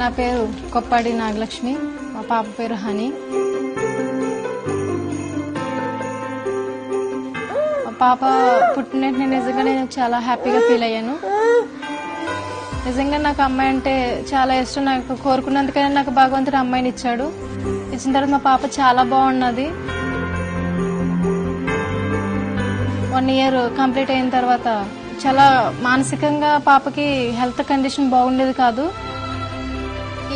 నా పేరు కొప్పాడి నాగలక్ష్మి. మా పాప పేరు హనీ. మా పాప పుట్టిన నేను నిజంగా నేను చాలా హ్యాపీగా ఫీల్ అయ్యాను. నిజంగా నాకు అమ్మాయి అంటే చాలా ఇష్టం. నాకు కోరుకున్నందుకైనా నాకు భగవంతుడు అమ్మాయిని ఇచ్చాడు. ఇచ్చిన తర్వాత మా పాప చాలా బాగున్నది. వన్ ఇయర్ కంప్లీట్ అయిన తర్వాత చాలా మానసికంగా పాపకి హెల్త్ కండిషన్ బాగుండేది కాదు.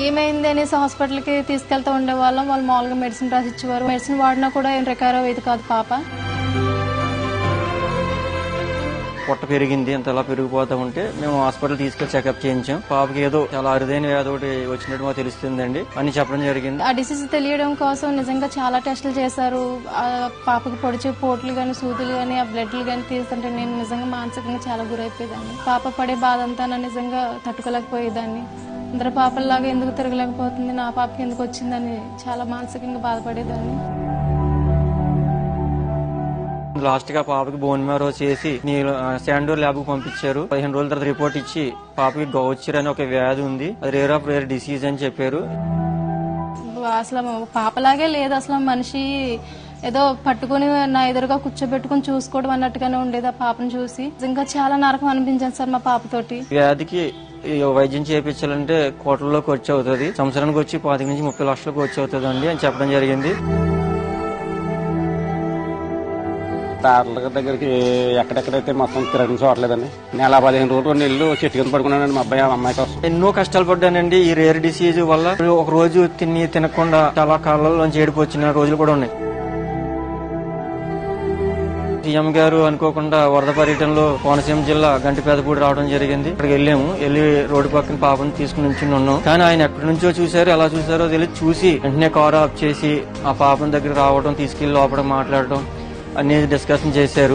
ఏమైంది అనేసి హాస్పిటల్కి తీసుకెళ్తూ ఉండేవాళ్ళం. వాళ్ళు మామూలుగా మెడిసిన్ రాసి ఇచ్చేవారు మెడిసిన్ వాడినా కూడా ఏం రికవర్ అయ్యేది కాదు పాప. పొట్ట పెరిగింది అంత అలా పెరిగిపోతా ఉంటే మేము హాస్పిటల్ తీసుకెళ్ళి చెకప్ చేయించాం. పాపకి ఏదో చాలా అరుదైన వ్యాధి ఒకటి వచ్చినట్టు మాకు తెలుస్తుందండి అని చెప్పడం జరిగింది. ఆ డిసీజ్ తెలియడం కోసం నిజంగా చాలా టెస్టులు చేశారు. ఆ పాపకి పొడిచే పోట్లు కానీ సూదులు కానీ ఆ బ్లడ్లు కానీ తీస్తుంటే నేను నిజంగా మానసికంగా చాలా గురైపోయేదాన్ని. పాప పడే బాధ అంతా నా నిజంగా తట్టుకోలేకపోయేదాన్ని. అందరి పాపల్లాగా ఎందుకు తిరగలేకపోతుంది? నా పాపకి ఎందుకు వచ్చిందని చాలా మానసికంగా బాధపడేదాన్ని. లాస్ట్గా పాపకి బోన్ మ్యారో చేసి శాండోర్ ల్యాబ్కు పంపించారు. పదిహేను రోజుల తర్వాత రిపోర్ట్ ఇచ్చి పాపకి గౌచర్ అనే ఒక వ్యాధి ఉంది. అది రేర్ ఆఫ్ రేర్ డిసీజ్ అని చెప్పారు. అసలు పాపలాగే లేదు. అసలు మనిషి ఏదో పట్టుకుని నా ఎదురుగా కూర్చోబెట్టుకుని చూసుకోవడం అన్నట్టుగానే ఉండేది ఆ పాపను చూసి. ఇంకా చాలా నరకం అనిపించింది సార్ మా పాపతోటి. వ్యాధికి వైద్యం చేయించాలంటే కోట్లలో ఖర్చు అవుతుంది. సంవత్సరానికి వచ్చి పాతిక నుంచి ముప్పై లక్షలకు ఖర్చు అవుతుంది అండి అని చెప్పడం జరిగింది. డాక్టర్ల దగ్గరికి ఎక్కడెక్కడైతే మొత్తం తిరగడం చూడలేదండి. నెల పదిహేను రోజులు రెండు నెలలు చెట్టు కింద పడుకున్నానండి మా అబ్బాయి అమ్మాయి కోసం. ఎన్నో కష్టాలు పడ్డానండి ఈ రేర్ డిసీజ్ వల్ల. ఒక రోజు తిని తినకుండా చాలా కాళ్ళలోంచి ఏడుపు వచ్చిన రోజులు కూడా ఉన్నాయి. సీఎం గారు అనుకోకుండా వరద పర్యటనలో కోనసీమ జిల్లా గంటిపేదపూడి రావడం జరిగింది. అక్కడికి వెళ్ళాము. వెళ్ళి రోడ్డు పక్కన పాపను తీసుకుని నుంచి ఉన్నాం. కానీ ఆయన ఎక్కడి నుంచో చూశారు ఎలా చూసారో తెలియదు. చూసి వెంటనే కారు ఆఫ్ చేసి ఆ పాపం దగ్గర రావడం తీసుకెళ్ళి లోపల మాట్లాడటం అన్ని డిస్కషన్ చేశారు.